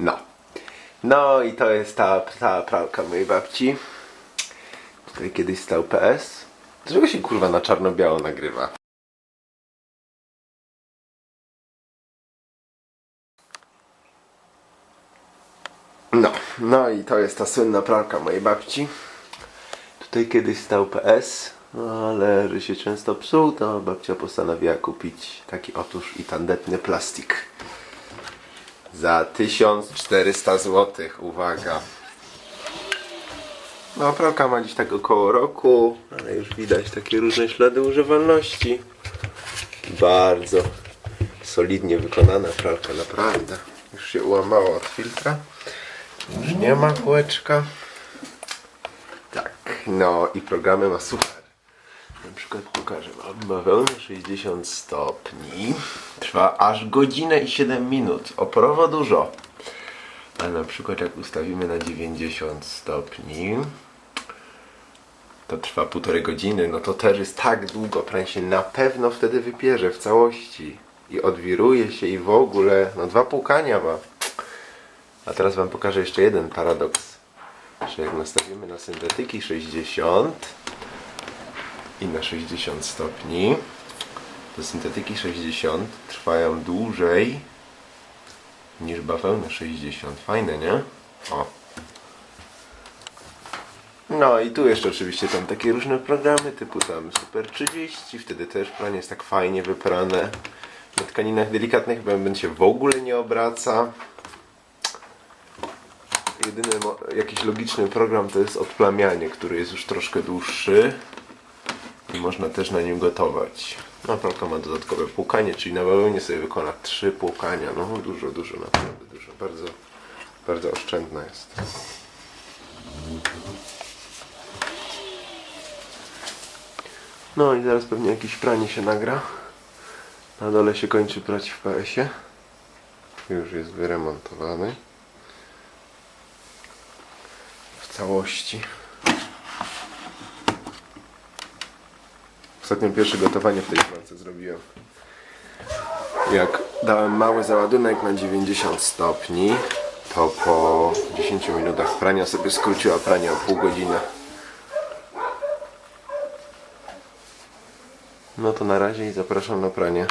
No. No i to jest ta, ta pralka mojej babci. Tutaj kiedyś stał PS. Dlaczego się kurwa na czarno-biało nagrywa? No, no i to jest ta słynna pralka mojej babci. Tutaj kiedyś stał PS, no ale że się często psuł, to babcia postanowiła kupić taki otóż i tandetny plastik. Za 1400 zł, uwaga. No, pralka ma dziś tak około roku, ale już widać takie różne ślady używalności. Bardzo solidnie wykonana pralka, naprawdę. Już się ułamała od filtra. Już nie ma kółeczka. Tak, no i programy ma super. Przykład pokażę wam bawełnę 60 stopni. Trwa aż godzinę i 7 minut. Oporowo dużo. Ale na przykład jak ustawimy na 90 stopni to trwa półtorej godziny, no to też jest tak długo, prawie się na pewno wtedy wypierze w całości i odwiruje się i w ogóle, no dwa płukania ma. A teraz wam pokażę jeszcze jeden paradoks, że jak nastawimy na syntetyki 60 i na 60 stopni, to syntetyki 60 trwają dłużej niż bawełna 60. Fajne, nie? O. No i tu jeszcze oczywiście tam takie różne programy typu tam Super 30, wtedy też pranie jest tak fajnie wyprane. Na tkaninach delikatnych bęben się w ogóle nie obraca. Jedyny jakiś logiczny program to jest odplamianie, który jest już troszkę dłuższy można też na nim gotować. No pralka ma dodatkowe płukanie, czyli na bawełnie sobie wykona trzy płukania. No dużo, dużo, naprawdę dużo. Bardzo, bardzo oszczędna jest. No i zaraz pewnie jakieś pranie się nagra. Na dole się kończy prać w PS-ie. Już jest wyremontowany. W całości. Ostatnio pierwsze gotowanie w tej pralce zrobiłem. Jak dałem mały załadunek na 90 stopni, to po 10 minutach prania sobie skróciła pranie o pół godziny. No to na razie i zapraszam na pranie.